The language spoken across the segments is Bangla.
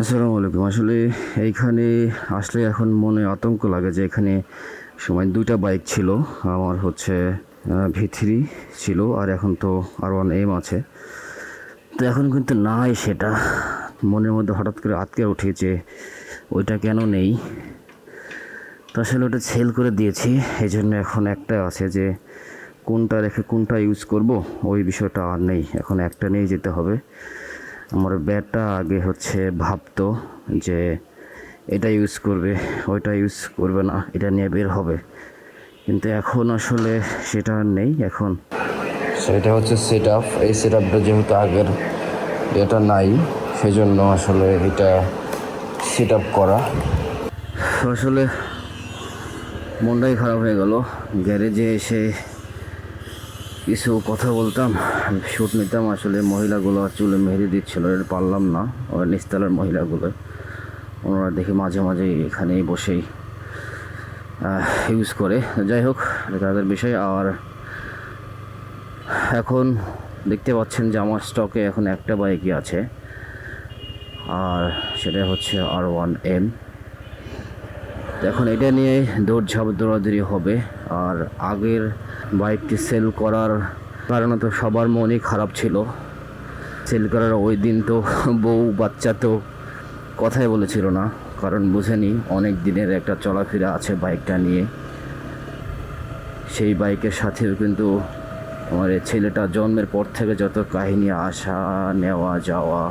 আসসালামু আলাইকুম। আসলে এইখানে আসলে এখন মনে আতঙ্ক লাগে যে এখানে সময় দুইটা বাইক ছিল, আমার হচ্ছে ভি থ্রি ছিল আর এখন তো আর ওয়ান এম আছে। তো এখন কিন্তু নাই সেটা। মনের মধ্যে হঠাৎ করে আটকে উঠে যে ওইটা কেন নেই? তো আসলে ওটা সেল করে দিয়েছি এই জন্য এখন একটা আছে যে কোনটা রেখে কোনটা ইউজ করব, ওই বিষয়টা আর নেই। এখন একটা নিয়ে যেতে হবে। আমার ব্যাটটা আগে হচ্ছে ভাবতো যে এটা ইউজ করবে ওইটা ইউজ করবে না এটা নিয়ে বের হবে। কিন্তু এখন আসলে সেটা আর নেই এখন। সেটা হচ্ছে সেট আপ এই সেট আপটা যেহেতু আগের এটা নাই সেজন্য আসলে এটা সেট আপ করা। আসলে মনটাই খারাপ হয়ে গেল। গ্যারেজে এসে কিছু কথা বলতাম শ্যুট নিতাম। আসলে মহিলাগুলো চুলে মেহেদি দিচ্ছিল এটা পারলাম না। ওরা নিস্তালার মহিলাগুলো। ওনারা দেখি মাঝে মাঝে এখানেই বসেই ইউজ করে। যাই হোক তাদের বিষয়। আর এখন দেখতে পাচ্ছেন যে আমার স্টকে এখন একটা বাইকই আছে। আর সেটা হচ্ছে আর ওয়ান এম এখন এটা নিয়ে দৌড়ঝাঁপ দৌড়াদৌড়ি হবে। আর আগের বাইকটি সেল করার কারণে তো সবার মনই খারাপ ছিল। সেল করার ওই দিন তো বউ, বাচ্চা তো কথাই বলেছিল না। কারণ বুঝেনি অনেক দিনের একটা চলাফেরা আছে বাইকটা নিয়ে। সেই বাইকের সাথেও কিন্তু আমার ছেলেটা জন্মের পর থেকে যত কাহিনী আসা নেওয়া, যাওয়া,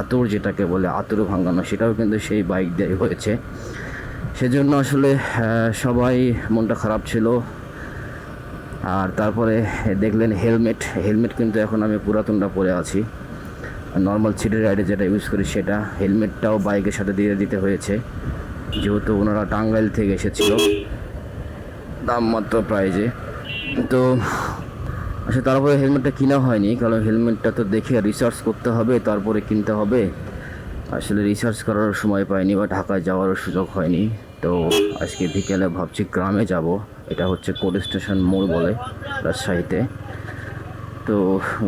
আতর যেটাকে বলে, আতর ভাঙানো, সেটাও কিন্তু সেই বাইক দিয়ে হয়েছে। সেজন্য আসলে সবাই মনটা খারাপ ছিল। আর তারপরে দেখলেন হেলমেট। হেলমেট কিন্তু এখন আমি পুরাতনটা পরে আছি। নর্মাল সিটের রাইডে যেটা ইউজ করি সেটা। হেলমেটটাও বাইকের সাথে দিয়ে দিতে হয়েছে। যেহেতু ওনারা টাঙ্গাইল থেকে এসেছিল। দাম মাত্র প্রাইজে তো আসলে তারপরে হেলমেটটা কিনা হয়নি। কারণ হেলমেটটা তো দেখে রিসার্চ করতে হবে, তারপরে কিনতে হবে। আসলে রিসার্চ করার সময় পাইনি বা ঢাকায় যাওয়ারও সুযোগ হয়নি। তো আজকে বিকেলে ভাবছি গ্রামে যাব। এটা হচ্ছে কোল্ড স্টেশন মোড় বলে রাজশাহীতে। তো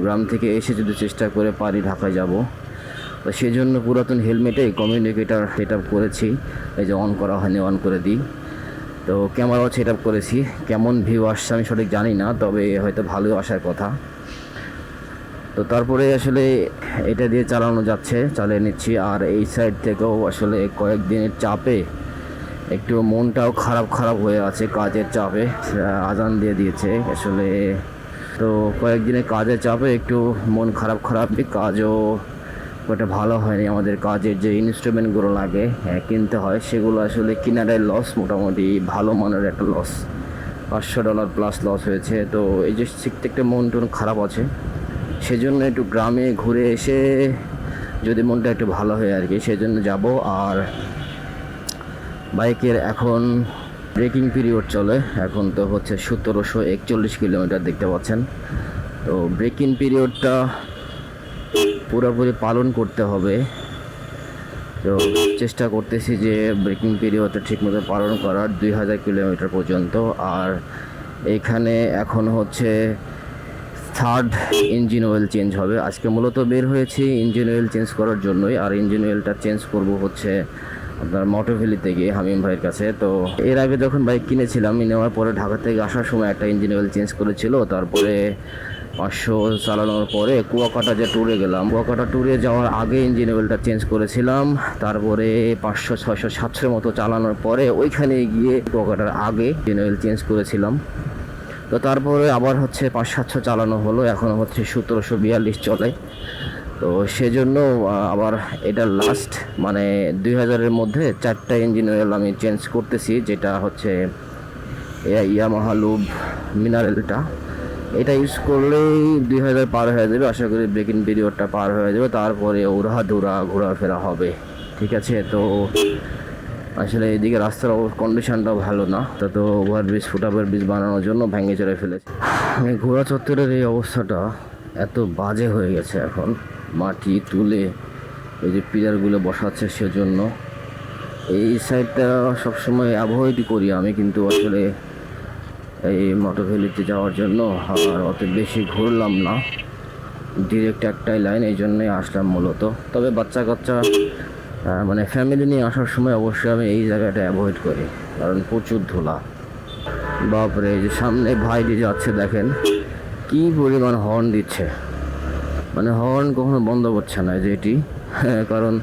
গ্রাম থেকে এসে যদি চেষ্টা করে পারি ঢাকায় যাব। তো সেই জন্য পুরাতন হেলমেটে কমিউনিকেটার সেট আপ করেছি। এই যে অন করা হয়নি অন করে দিই। তো ক্যামেরাও সেট আপ করেছি। কেমন ভিউ আসছে আমি সঠিক জানি না, তবে হয়তো ভালো আসার কথা। তো তারপরে আসলে এটা দিয়ে চালানো যাচ্ছে, চালিয়ে নিচ্ছি। আর এই সাইড থেকেও আসলে কয়েকদিনের চাপে একটু মনটাও খারাপ খারাপ হয়ে আছে কাজের চাপে আজান দিয়ে দিয়েছে। আসলে তো কয়েকদিনের কাজের চাপে একটু মন খারাপ খারাপ কাজও ওটা ভালো হয়নি আমাদের কাজের যে ইনস্ট্রুমেন্টগুলো লাগে হ্যাঁ, কিনতে হয় সেগুলো আসলে কিনাটাই লস মোটামুটি ভালো মানের একটা লস পাঁচশো ডলার প্লাস লস হয়েছে তো এই যে শিখতে একটা মন টন খারাপ আছে সেজন্য একটু গ্রামে ঘুরে এসে যদি মনটা একটু ভালো হয় আর কি সেজন্য যাব। আর বাইকের এখন ব্রেকিং পিরিয়ড চলে। এখন তো হচ্ছে সতেরোশো একচল্লিশ কিলোমিটার দেখতে পাচ্ছেন। তো ব্রেকিং পিরিয়ডটা পুরোপুরি পালন করতে হবে। তো চেষ্টা করতেছি যে ব্রেকিং পিরিয়ডটা ঠিকমতো পালন করার দুই হাজার কিলোমিটার পর্যন্ত। আর এখানে এখন হচ্ছে থার্ড ইঞ্জিন অয়েল চেঞ্জ হবে। আজকে মূলত বের হয়েছি ইঞ্জিন অয়েল চেঞ্জ করার জন্যই। আর ইঞ্জিন অয়েলটা চেঞ্জ করব হচ্ছে আপনার মোটোভ্যালিতে গিয়ে হামিম ভাইয়ের কাছে। তো এর আগে যখন বাইক কিনেছিলাম নেওয়ার পরে ঢাকা থেকে আসার সময় একটা ইঞ্জিন অয়েল চেঞ্জ করেছিল। তারপরে পাঁচশো চালানোর পরে কুয়াকাটা যে ট্যুরে গেলাম, কুয়াকাটা ট্যুরে যাওয়ার আগে ইঞ্জিন অয়েলটা চেঞ্জ করেছিলাম। তারপরে পাঁচশো, ছয়শো সাতশোর মতো চালানোর পরে ওইখানে গিয়ে কুয়াকাটার আগে ইঞ্জিন অয়েল চেঞ্জ করেছিলাম। তো তারপরে আবার হচ্ছে পাঁচ, সাতশো চালানো হলো। এখন হচ্ছে সতেরোশো বিয়াল্লিশ চলে। তো সেজন্য আবার এটা লাস্ট মানে দুই হাজারের মধ্যে চারটা ইঞ্জিন অয়েল আমি চেঞ্জ করতেছি, যেটা হচ্ছে ইয়ামাহা লুব মিনারেলটা এটা ইউজ করলেই দুই হাজার পার হয়ে যাবে, আশা করি ব্রেকিং পিরিয়ডটা পার হয়ে যাবে, তারপরে ওরা দৌড়া ঘোরাফেরা হবে, ঠিক আছে? তো আসলে এদিকে রাস্তার কন্ডিশনটাও ভালো না, তা, তো ওভার ব্রিজ ফুটওভার ব্রিজ বানানোর জন্য ভেঙে চড়ে ফেলেছে। ঘোড়া চত্বরের এই অবস্থাটা এত বাজে হয়ে গেছে এখন। মাটি তুলে এই যে পিলারগুলো বসাচ্ছে সেজন্য। এই সাইডটা সবসময় অ্যাভয়েডই করি আমি কিন্তু আসলে এই মোটর ভ্যালিতে যাওয়ার জন্য। আর অত বেশি ঘুরলাম না। ডিরেক্ট একটাই লাইন এই জন্যই আসলাম মূলত। তবে বাচ্চা কাচ্চা মানে ফ্যামিলি নিয়ে আসার সময় অবশ্যই আমি এই জায়গাটা অ্যাভয়েড করি। কারণ প্রচুর ধুলা। বাপরে যে সামনে ভাই যে যাচ্ছে দেখেন। কি পরিমাণ হর্ন দিচ্ছে। মানে হর্ন কখনো বন্ধ করছে না যে এটি। কারণ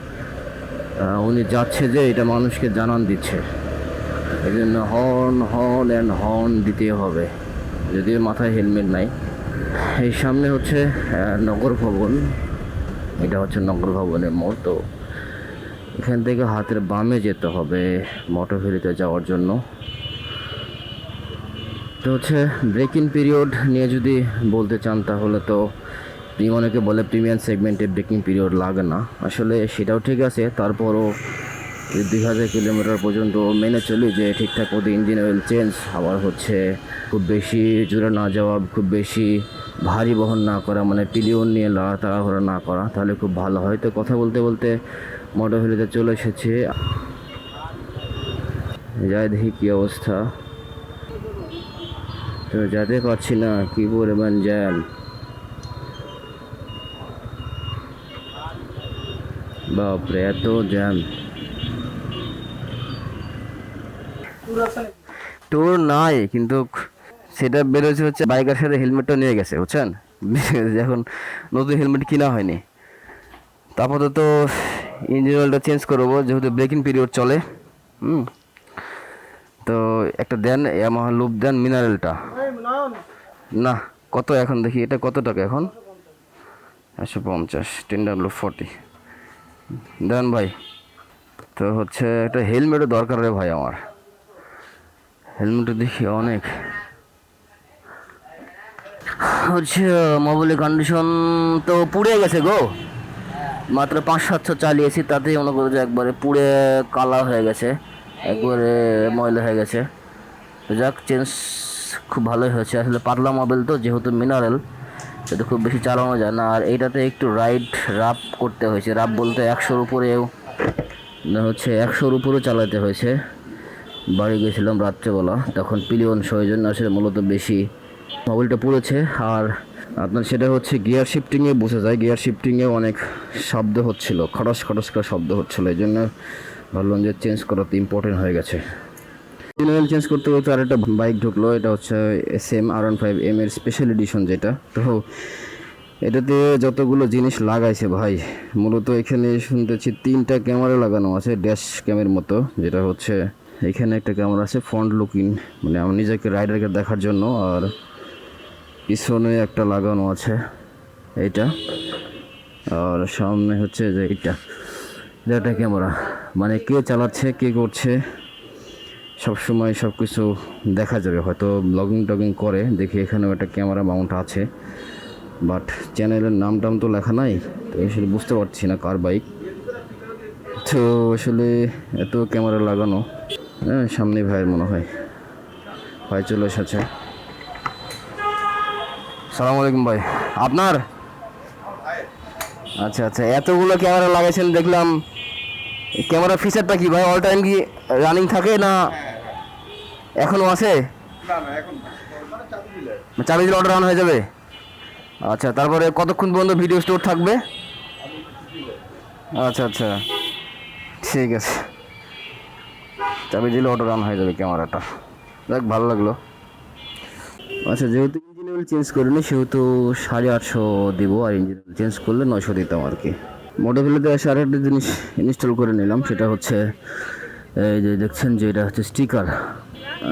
উনি যাচ্ছে যে এটা মানুষকে জানান দিচ্ছে। এই জন্য হর্ন হর্ন অ্যান্ড হর্ন দিতে হবে। যদিও মাথায় হেলমেট নাই। এই সামনে হচ্ছে নগর ভবন। এটা হচ্ছে নগর ভবনের মোড়, তো এখান থেকে হাতের বামে যেতে হবে মোটর ভ্যালিতে যাওয়ার জন্য। তো হচ্ছে ব্রেক ইন পিরিয়ড নিয়ে যদি বলতে চান তাহলে তো প্রি- অনেকে বলে প্রিমিয়াম সেগমেন্টে ব্রেকিং পিরিয়ড লাগে না। আসলে সেটাও ঠিক আছে, তারপরও দুই হাজার কিলোমিটার পর্যন্ত মেনে চলি যে ঠিকঠাক মতো ইঞ্জিন অয়েল চেঞ্জ আবার হচ্ছে খুব বেশি জোরে না যাওয়া, খুব বেশি ভারী বহন না করা মানে পিলিয়ন নিয়ে লড়া তাড়াহুড়া না করা, তাহলে খুব ভালো হয়। তো কথা বলতে বলতে মোটর চলে এসেছে। যাই দেখি কী অবস্থা। তো যেতে পারছি না, কী পরিমাণ জ্যাম বাপরে এত জ্যাম ট্যুর নাই, কিন্তু সেটা বেরোচ্ছে হচ্ছে বাইকের সাথে হেলমেটটা নিয়ে গেছে, বুঝছেন? এখন নতুন হেলমেট কিনা হয়নি। তারপরে তো ইঞ্জিন অয়েলটা চেঞ্জ করব, যেহেতু ব্রেকিং পিরিয়ড চলে, হুম? তো একটা দেন ইয়ামাহা লুপ দেন মিনারেলটা না, কত এখন দেখি, এটা কত টাকা এখন? একশো পঞ্চাশ টেন ডাব্লু ফর্টি দেন ভাই, তো হচ্ছে একটা হেলমেটও দরকার রে ভাই আমার। হেলমেটও দেখি অনেক। হচ্ছে মোবাইলের কন্ডিশন তো পুড়ে গেছে গো। মাত্র পাঁচ সাতশো চালিয়েছি, তাতেই মনে করো যে একবারে পুড়ে কালা হয়ে গেছে, একবারে ময়লা হয়ে গেছে। যাক চেঞ্জ খুব ভালোই হয়েছে। আসলে পাতলা মোবাইল তো, যেহেতু মিনারেল সেটা খুব বেশি চালানো যায় না। আর এইটাতে একটু রাইড রাপ করতে হয়েছে। রাপ বলতে একশোর উপরেও হচ্ছে একশোর উপরেও চালাতে হয়েছে। বাড়ি গেছিলাম রাত্রেবেলা, তখন পিলিয়ন জন্য আসলে মূলত বেশি মোবাইলটা পড়েছে। আর আপনার সেটা হচ্ছে গিয়ার শিফটিংয়ে বোঝা যায়। গিয়ার শিফটিংয়ে অনেক শব্দ হচ্ছিল, খটস খটস করে শব্দ হচ্ছিল। এই জন্য ভাবলাম যে চেঞ্জ করাতে ইম্পর্টেন্ট হয়ে গেছে। অয়েল চেঞ্জ করতে করতে আর একটা বাইক ঢুকলো, এটা হচ্ছে S M R one five M এর স্পেশাল এডিশন যেটা। তো এটাতে যতগুলো জিনিস লাগাইছে ভাই, মূলত এখানে শুনতেছি তিনটা ক্যামেরা লাগানো আছে ড্যাশ ক্যামের মতো, যেটা হচ্ছে এখানে একটা ক্যামেরা আছে ফ্রন্ট লুকিং মানে আমার নিজেকে রাইডারকে দেখার জন্য, আর পিছনে একটা লাগানো আছে এইটা, আর সামনে হচ্ছে যে এইটা। এটা ক্যামেরা মানে কে চালাচ্ছে, কে করছে সব সময় সব কিছু দেখা যাবে। হয়তো ব্লগিং টগিং করে, দেখি এখানেও একটা ক্যামেরা মাউন্ট আছে। বাট চ্যানেলের নাম টাম তো লেখা নাই, তো আসলে বুঝতে পারছি না কার বাইক তো আসলে এত ক্যামেরা লাগানো হ্যাঁ সামনে ভাইয়ের মনে হয়। ভাই চলে এসেছে। সালাম আলাইকুম ভাই। আপনার? আচ্ছা আচ্ছা এতগুলো ক্যামেরা লাগাইছেন, দেখলাম। ক্যামেরা ফিচারটা কি ভাই? অল টাইম কি রানিং থাকে না এখনও আছে? চাবি দিলে। অর্ডার রান হয়ে যাবে? আচ্ছা তারপরে কতক্ষণ পর্যন্ত ভিডিও স্টোর থাকবে? আচ্ছা আচ্ছা। ঠিক আছে। চাবি দিলে অর্ডার রান হয়ে যাবে ক্যামেরাটা। দেখ ভালো লাগল। আচ্ছা যেহেতু ইঞ্জিন অয়েল চেঞ্জ করিনি সেহেতু সাড়ে আটশো দেবো আর ইঞ্জিন অয়েল চেঞ্জ করলে নয়শো দিতাম আর কি। মোটোভেলিতে এসে আর একটা জিনিস ইনস্টল করে নিলাম সেটা হচ্ছে এই যে দেখছেন যে এটা হচ্ছে স্টিকার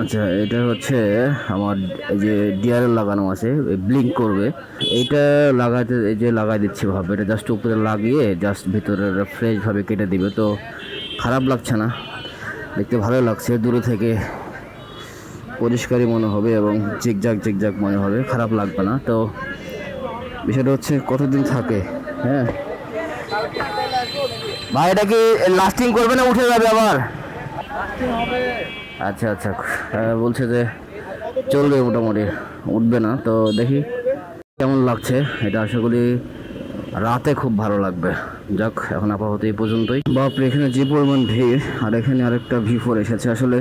আচ্ছা এটা হচ্ছে আমার এই যে ডিআরএল লাগানো আছে ব্লিঙ্ক করবে। এইটা লাগাতে, এই যে লাগাই দিচ্ছি ভাবে, এটা জাস্ট উপরে লাগিয়ে জাস্ট ভিতরে ফ্রেশভাবে কেটে দিবে। তো খারাপ লাগছে না, দেখতে ভালো লাগছে, দূরে থেকে পরিষ্কারই মনে হবে এবং জিগজাগ জিগজাগ মনে হবে, খারাপ লাগবে না। তো বিষয়টা হচ্ছে কতদিন থাকে হ্যাঁ? ভাই, এটা কি লাস্টিং করবে না উঠে যাবে আবার? আচ্ছা আচ্ছা। বলছে যে চলবে মোটামুটি, উঠবে না। তো দেখি কেমন লাগছে। এটা আশা করি রাতে খুব ভালো লাগবে। যাক, এখন আপাতত এই পর্যন্তই। বাপরে, এখানে যে পরিমাণ ভিড়, আর এখানে আরেকটা ভি ফোর এসেছে। আসলে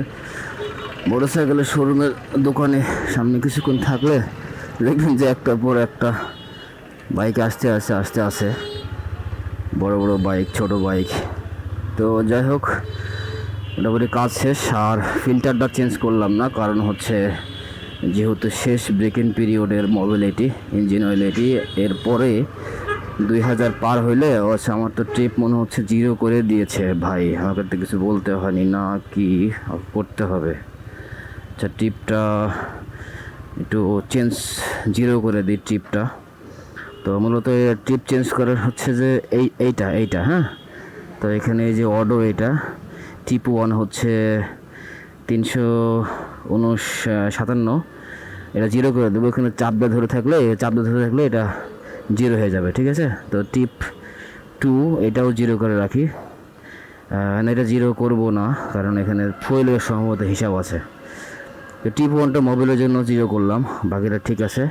মোটরসাইকেলের শোরুমের দোকানে সামনে কিছুক্ষণ থাকলে দেখবেন যে একটার পর একটা বাইক আসতে আসতে আসতে আসে। বড় বড় বাইক, ছোট বাইক। তো যাই হোক মোটামুটি কাজ শেষ আর ফিল্টারটা চেঞ্জ করলাম না, কারণ হচ্ছে যেহেতু শেষ ব্রেকিং পিরিয়ডের মোবিল এটি ইঞ্জিন অয়েল এটি এরপরে দুই হাজার পার হইলে আচ্ছা আমার তো ট্রিপ মনে হচ্ছে জিরো করে দিয়েছে। ভাই, আমাকে তো কিছু বলতে হয়নি, না কি করতে হবে? আচ্ছা ট্রিপটা একটু চেঞ্জ জিরো করে দিই ট্রিপটা তো মূলত ট্রিপ চেঞ্জ করার হচ্ছে যে এই, এইটা এইটা হ্যাঁ? তো এখানে এই যে অর্ডার এটা টিপ ওয়ান হচ্ছে তিনশো উনষ সাতান্ন। এটা জিরো করে দেবো এখানে চাপটা ধরে থাকলে চাপটা ধরে থাকলে এটা জিরো হয়ে যাবে ঠিক আছে? তো টিপ টু এটাও জিরো করে রাখি। আহ, এটা জিরো করব না কারণ এখানে ফুয়েলের সম্ভবত হিসাব আছে। তো টিপ ওয়ানটা মোবাইলের জন্য জিরো করলাম বাকিটা ঠিক আছে।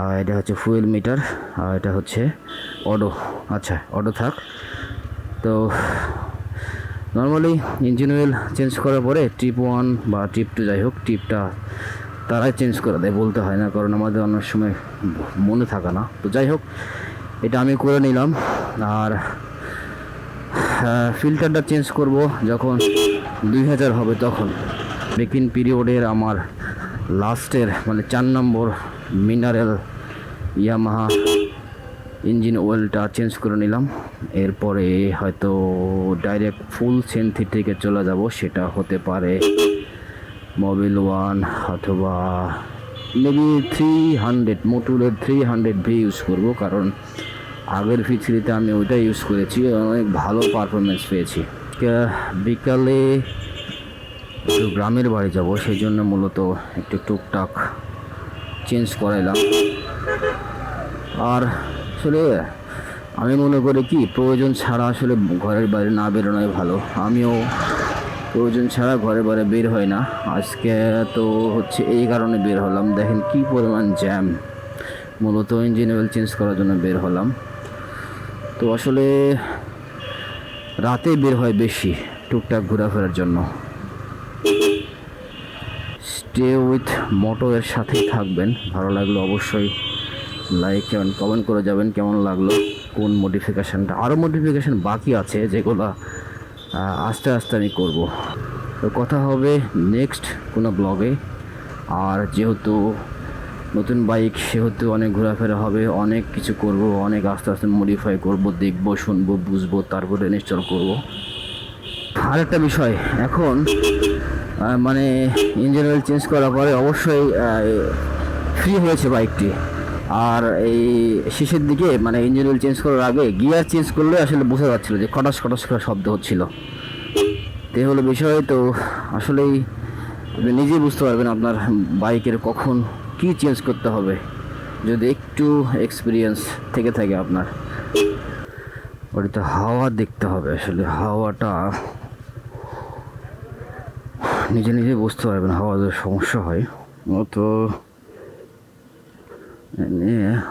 আর এটা হচ্ছে ফুয়েল মিটার আর এটা হচ্ছে অডো আচ্ছা অডো থাক। তো নর্মালি ইঞ্জিন অয়েল চেঞ্জ করার পরে ট্রিপ ওয়ান বা ট্রিপ টু যাই হোক ট্রিপটা তারাই চেঞ্জ করে দেয় বলতে হয় না, কারণ আমাদের অনেক সময় মনে থাকে না। তো যাই হোক, এটা আমি করে নিলাম। আর ফিল্টারটা চেঞ্জ করব যখন দুই হাজার হবে তখন। ব্রেকিং পিরিয়ডের আমার লাস্টের মানে চার নম্বর মিনারেল ইয়ামাহা ইঞ্জিন অয়েলটা চেঞ্জ করে নিলাম। এরপরে হয়তো ডাইরেক্ট ফুল সেন্থেটিকে চলে যাব, সেটা হতে পারে মোবিল ওয়ান অথবা মেবি থ্রি হান্ড্রেড মোটুলের থ্রি হান্ড্রেড ভি ইউজ করব, কারণ আগের ভি থ্রিতে আমি ওইটাই ইউজ করেছি, অনেক ভালো পারফরমেন্স পেয়েছি। বিকালে একটু গ্রামের বাড়ি যাব, সেই জন্য মূলত একটু টুকটাক চেঞ্জ করাইলাম। আর আসলে আমি মনে করি কি, প্রয়োজন ছাড়া আসলে ঘরের বাইরে না বেরোনোই ভালো। আমিও প্রয়োজন ছাড়া ঘরে বাইরে বের হয় না। আজকে তো হচ্ছে এই কারণে বের হলাম। দেখেন কি পরিমাণ জ্যাম মূলত ইঞ্জিন অয়েল চেঞ্জ করার জন্য বের হলাম। তো আসলে রাতে বের হয় বেশি টুকটাক ঘোরাফেরার জন্য। স্টে উইথ মোটো এর সাথেই থাকবেন। ভালো লাগল অবশ্যই লাইক এবং কমেন্ট করে যাবেন কেমন লাগল, কোন মডিফিকেশানটা আরও মডিফিকেশান বাকি আছে যেগুলো আস্তে আস্তে আমি করব। তো কথা হবে নেক্সট কোনো ব্লগে আর যেহেতু নতুন বাইক সেহেতু অনেক ঘোরাফেরা হবে, অনেক কিছু করব, অনেক আস্তে আস্তে মডিফাই করব, দেখব, শুনব, বুঝব, তারপরে ইনস্টল করব। আরেকটা বিষয়, এখন মানে ইঞ্জিন অয়েল চেঞ্জ করার পরে অবশ্যই ফ্রি হয়েছে বাইকটি আর এই শেষের দিকে মানে ইঞ্জিন অয়েল চেঞ্জ করার আগে গিয়ার চেঞ্জ করলে আসলে বোঝা যাচ্ছিল যে খটাস খটাস করে শব্দ হচ্ছিল। তো হলো বিষয়। তো আসলেই আপনি নিজেই বুঝতে পারবেন আপনার বাইকের কখন কি চেঞ্জ করতে হবে, যদি একটু এক্সপিরিয়েন্স থেকে থাকে আপনার। ওটাতে হাওয়া দেখতে হবে আসলে, হাওয়াটা নিজে নিজে বুঝতে পারবেন হাওয়াতে সমস্যা হয়। তো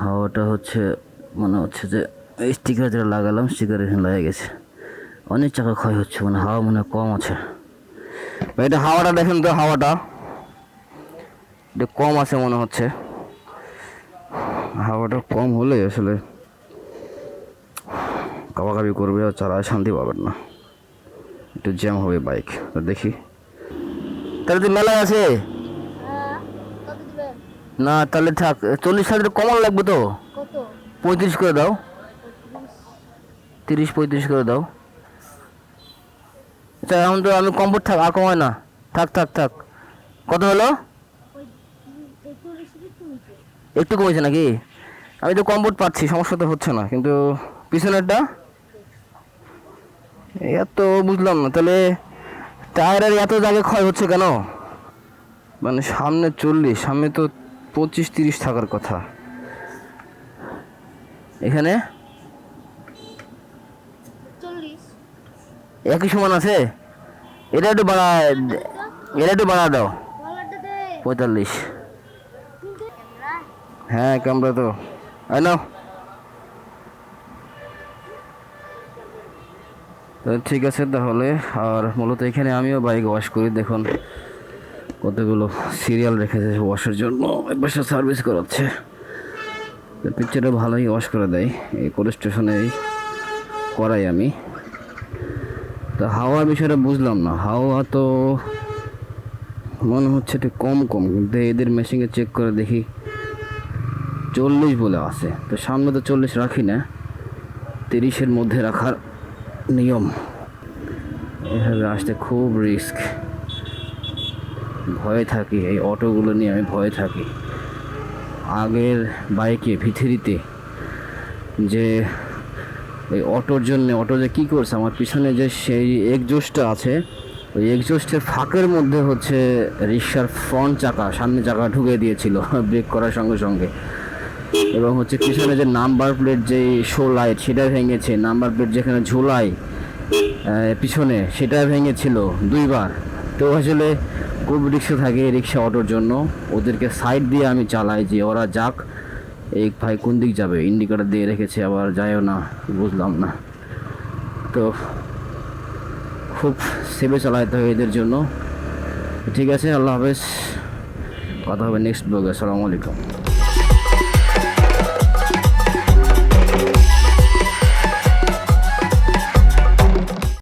হাওয়াটা হচ্ছে, মনে হচ্ছে যে স্টিকার যেটা লাগালাম স্টিকার এখানে লেগে গেছে। অনেক টাকা ক্ষয় হচ্ছে মানে হাওয়া মনে কম আছে। এটা হাওয়াটা দেখেন তো, হাওয়াটা। এটা কম আছে মনে হচ্ছে। হাওয়াটা কম হলে আসলে কাবাকাবি করবে, আর চালায় শান্তি পাবেন না। একটু জ্যাম হবে বাইক দেখি। তাহলে তো মেলায় আছে। না তাহলে থাক। চল্লিশ হাজার কমান লাগবে তো? পঁয়ত্রিশ করে দাও। তিরিশ পঁয়ত্রিশ করে দাও। আচ্ছা এখন তো আমি কমফোর্ট থাক আর কমায় না। থাক থাক থাক। কত হলো? একটু কমেছে নাকি? আমি তো কমফোর্ট পাচ্ছি সমস্যা তো হচ্ছে না। কিন্তু পিছনেরটা? এত বুঝলাম না। তাহলে টায়ারের এত জায়গায় ক্ষয় হচ্ছে কেন? মানে সামনে চল্লিশ সামনে তো পঁচিশ তিরিশ থাকার কথা। এখানে? একই সমান আছে? এটা একটু বাড়া এটা একটু বাড়া দাও। পঁয়তাল্লিশ। হ্যাঁ ক্যামেরা তো। আই নাও। তো ঠিক আছে তাহলে। আর মূলত এখানে আমিও বাইক ওয়াশ করি দেখুন। কতগুলো সিরিয়াল রেখেছে ওয়াশের জন্য এবার সার্ভিস করাচ্ছে। পিকচারটা ভালোই ওয়াশ করে দেয়। এই কোল্ড স্টেশনে করাই আমি। তো হাওয়ার বিষয়টা বুঝলাম না। হাওয়া তো মনে হচ্ছে একটু কম কম, কিন্তু এদের মেশিনে চেক করে দেখি। চল্লিশ বলে আছে। তো সামনে তো চল্লিশ রাখি না। তিরিশের মধ্যে রাখার নিয়ম। এভাবে আসতে খুব রিস্ক ভয়ে থাকি, এই অটোগুলো নিয়ে আমি ভয়ে থাকি। আগের বাইকে, ভিথিরিতে, যে এই অটোর জন্য, অটো যে কী করছে, আমার পিছনে যে সেই এগজোস্টটা আছে, ওই এগজোস্টের ফাঁকের মধ্যে হচ্ছে রিক্সার ফ্রন্ট চাকা, সামনে চাকা ঢুকে দিয়েছিল ব্রেক করার সঙ্গে সঙ্গে। এবং হচ্ছে পিছনে যে নাম্বার প্লেট যে শো লাইট সেটা ভেঙেছে। নাম্বার প্লেট যেখানে ঝোলাই পিছনে সেটা ভেঙেছিল দুইবার। তো আসলে খুব রিক্সা থাকে রিক্সা অটোর জন্য। ওদেরকে সাইড দিয়ে আমি চালাই যে ওরা যাক এই ভাই কোন দিক যাবে? ইন্ডিকেটার দিয়ে রেখেছে, আবার যায়ও না, বুঝলাম না। তো খুব সেভে চালাইতে হয় এদের জন্য। ঠিক আছে, আল্লাহ হাফেজ। কথা হবে নেক্সট ব্লগে আসসালামু আলাইকুম।